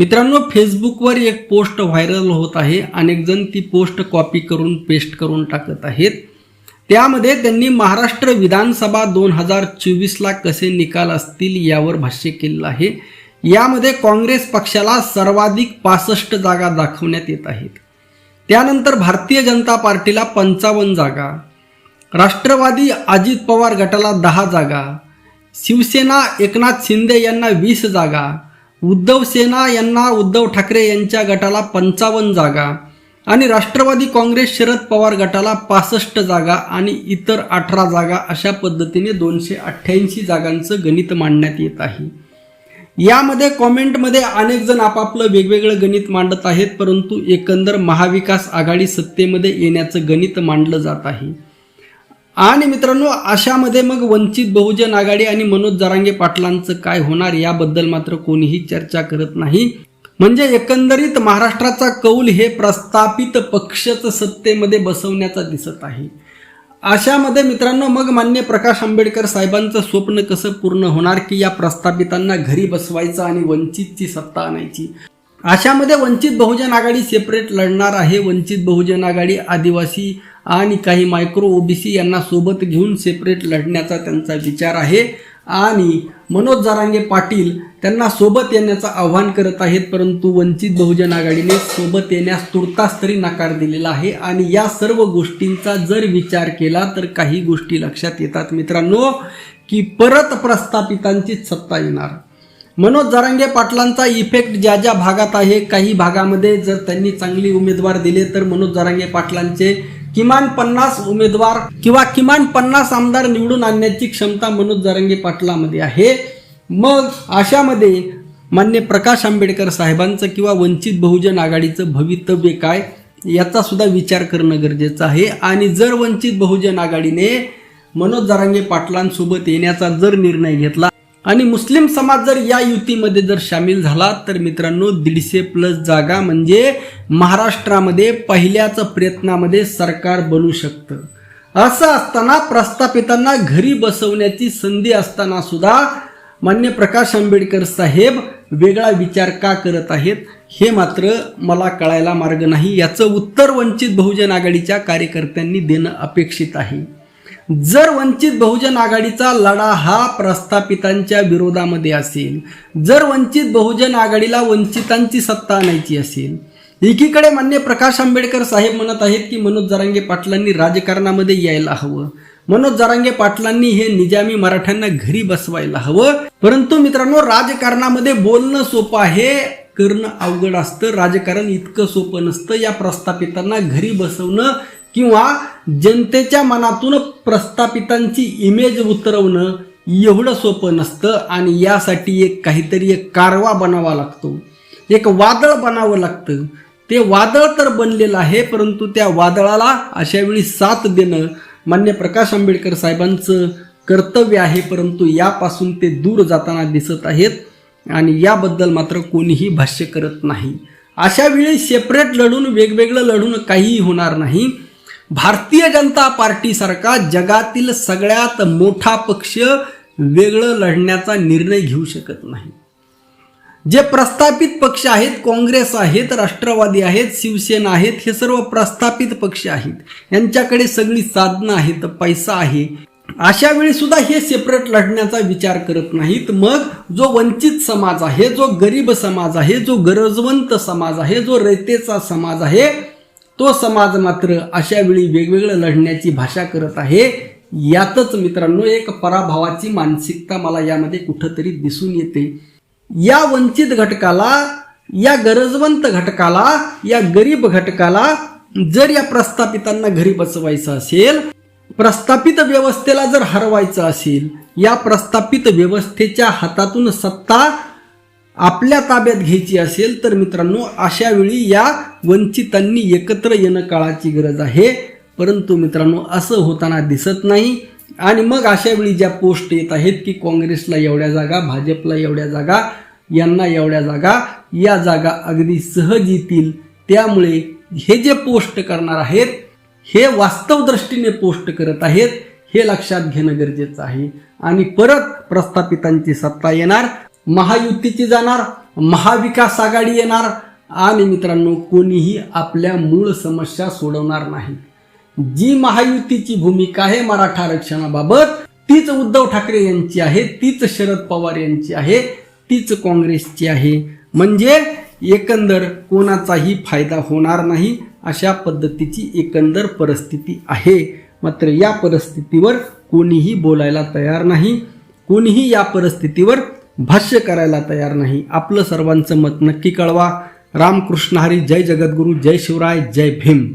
मित्रांनो फेसबुकवर एक पोस्ट व्हायरल होत आहे. अनेक जण ती पोस्ट कॉपी करून पेस्ट करून टाकत आहेत. त्यामध्ये त्यांनी महाराष्ट्र विधानसभा दोन हजार चोवीसला कसे निकाल असतील यावर भाष्य केलेलं आहे. यामध्ये काँग्रेस पक्षाला सर्वाधिक पासष्ट जागा दाखवण्यात येत आहेत. त्यानंतर भारतीय जनता पार्टीला पंचावन्न जागा. राष्ट्रवादी अजित पवार गटाला दहा जागा. शिवसेना एकनाथ शिंदे यांना वीस जागा. उद्धव सेना यांना उद्धव ठाकरे यांच्या गटाला पंचावन्न जागा आणि राष्ट्रवादी काँग्रेस शरद पवार गटाला पासष्ट जागा आणि इतर अठरा जागा अशा पद्धतीने दोनशे अठ्ठ्याऐंशी जागांचं गणित मांडण्यात येत आहे. यामध्ये कॉमेंटमध्ये अनेक जण आपापलं वेगवेगळं गणित मांडत आहेत परंतु एकंदर महाविकास आघाडी सत्तेमध्ये येण्याचं गणित मांडलं जात आहे. आणि मित्रांनो अशामध्ये मग वंचित बहुजन आघाडी आणि मनोज जरांगे पाटलांचं काय होणार याबद्दल मात्र कोणीही चर्चा करत नाही. म्हणजे एकंदरीत महाराष्ट्राचा कौल हे प्रस्थापित पक्षच सत्तेमध्ये बसवण्याचा दिसत आहे. अशामध्ये मित्रांनो मग मान्य प्रकाश आंबेडकर साहेबांचं स्वप्न कसं पूर्ण होणार की या प्रस्थापितांना घरी बसवायचं आणि वंचितची सत्ता आणायची? अशामध्ये वंचित बहुजन आघाडी सेपरेट लढणार आहे. वंचित बहुजन आघाडी आदिवासी आणि काही मायक्रो ओबीसी यांना सोबत घेऊन सेपरेट लढण्याचा त्यांचा विचार आहे. आणि मनोज जारांगे पाटील त्यांना सोबत येण्याचं आव्हान करत आहेत परंतु वंचित बहुजन आघाडीने सोबत येण्यास तुर्तास तरी नकार दिलेला आहे. आणि या सर्व गोष्टींचा जर विचार केला तर काही गोष्टी लक्षात येतात मित्रांनो की परत प्रस्थापितांचीच सत्ता येणार. मनोज जारांगे पाटलांचा इफेक्ट ज्या ज्या भागात आहे काही भागामध्ये जर त्यांनी चांगली उमेदवार दिले तर मनोज जारांगे पाटलांचे किमान पन्नास उमेदवार किंवा किमान पन्नास आमदार निवडून आणण्याची क्षमता मनोज जरांगे पाटलामध्ये आहे. मग अशामध्ये मान्य प्रकाश आंबेडकर साहेबांचं किंवा वंचित बहुजन आघाडीचं भवितव्य काय याचा सुद्धा विचार करणं गरजेचं आहे. आणि जर वंचित बहुजन आघाडीने मनोज जरांगे पाटलांसोबत येण्याचा जर निर्णय घेतला आणि मुस्लिम समाज जर या युतीमध्ये जर सामील झाला तर मित्रांनो दीडशे प्लस जागा म्हणजे महाराष्ट्रामध्ये पहिल्याच प्रयत्नामध्ये सरकार बनू शकतं. असं असताना प्रस्थापितांना घरी बसवण्याची संधी असताना सुद्धा मान्य प्रकाश आंबेडकर साहेब वेगळा विचार का करत आहेत हे मात्र मला कळायला मार्ग नाही. याचं उत्तर वंचित बहुजन आघाडीच्या कार्यकर्त्यांनी देणं अपेक्षित आहे. जर वंचित बहुजन आघाडीचा लढा हा प्रस्थापितांच्या विरोधामध्ये असेल जर वंचित बहुजन आघाडीला वंचितांची सत्ता आणायची असेल एकीकडे मान्य प्रकाश आंबेडकर साहेब म्हणत आहेत की मनोज जरांगे पाटलांनी राजकारणामध्ये यायला हवं. मनोज जरांगे पाटलांनी हे निजामी मराठ्यांना घरी बसवायला हवं. परंतु मित्रांनो राजकारणामध्ये बोलणं सोपं आहे करणं अवघड असतं राजकारण इतकं सोपं नसतं या प्रस्थापितांना घरी बसवणं किंवा जनतेच्या मनातून प्रस्थापितांची इमेज उतरवणं एवढं सोपं नसतं आणि यासाठी एक काहीतरी एक कारवा बनावा लागतो. एक वादळ बनावं लागतं. ते वादळ तर बनलेलं आहे परंतु त्या वादळाला अशा वेळी साथ देणं मान्य प्रकाश आंबेडकर साहेबांचं कर्तव्य आहे परंतु यापासून ते दूर जाताना दिसत आहेत आणि याबद्दल मात्र कोणीही भाष्य करत नाही. अशा वेळी सेपरेट लढून वेगवेगळं लढून काहीही होणार नाही. भारतीय जनता पार्टीसारखा जगातील सगळ्यात मोठा पक्ष वेगळं लढण्याचा निर्णय घेऊ शकत नाही. जे प्रस्थापित पक्ष आहेत काँग्रेस आहेत राष्ट्रवादी आहेत शिवसेना आहेत हे सर्व प्रस्थापित पक्ष आहेत. यांच्याकडे सगळी साधनं आहेत पैसा आहे. अशा वेळी सुद्धा हे सेपरेट लढण्याचा विचार करत नाहीत. मग जो वंचित समाज आहे जो गरीब समाज आहे जो गरजवंत समाज आहे जो रयतेचा समाज आहे तो समाज मात्र अशा वेळी वेगवेगळं लढण्याची भाषा करत आहे. यातच मित्रांनो एक पराभवाची मानसिकता मला यामध्ये कुठंतरी दिसून येते. या वंचित घटकाला या गरजवंत घटकाला या गरीब घटकाला जर या प्रस्थापितांना घरी बसवायचं असेल प्रस्थापित व्यवस्थेला जर हरवायचं असेल या प्रस्थापित व्यवस्थेच्या हातातून सत्ता आपल्या ताब्यात घ्यायची असेल तर मित्रांनो अशा वेळी या वंचितांनी एकत्र येणं काळाची गरज आहे. परंतु मित्रांनो असं होताना दिसत नाही. आणि मग अशा वेळी ज्या पोस्ट येत आहेत की काँग्रेसला एवढ्या जागा भाजपला एवढ्या जागा यांना एवढ्या जागा या जागा अगदी सहज येतील. त्यामुळे हे जे पोस्ट करणार आहेत हे वास्तव दृष्टीने पोस्ट करत आहेत हे लक्षात घेणं गरजेचं आहे. आणि परत प्रस्थापितांची सत्ता येणार. महायुतीची जाणार महाविकास आघाडी येणार. आणि मित्रांनो कोणीही आपल्या मूळ समस्या सोडवणार नाही. जी महायुतीची भूमिका आहे मराठा आरक्षणाबाबत तीच उद्धव ठाकरे यांची आहे तीच शरद पवार यांची आहे तीच काँग्रेसची आहे. म्हणजे एकंदर कोणाचाही फायदा होणार नाही अशा पद्धतीची एकंदर परिस्थिती आहे. मात्र या परिस्थितीवर कोणीही बोलायला तयार नाही. कोणीही या परिस्थितीवर भाष्य करायला तयार नाही. आपलं सर्वांचं मत नक्की कळवा. रामकृष्ण हरी जय जगद्गुरू जय शिवराय जय भीम.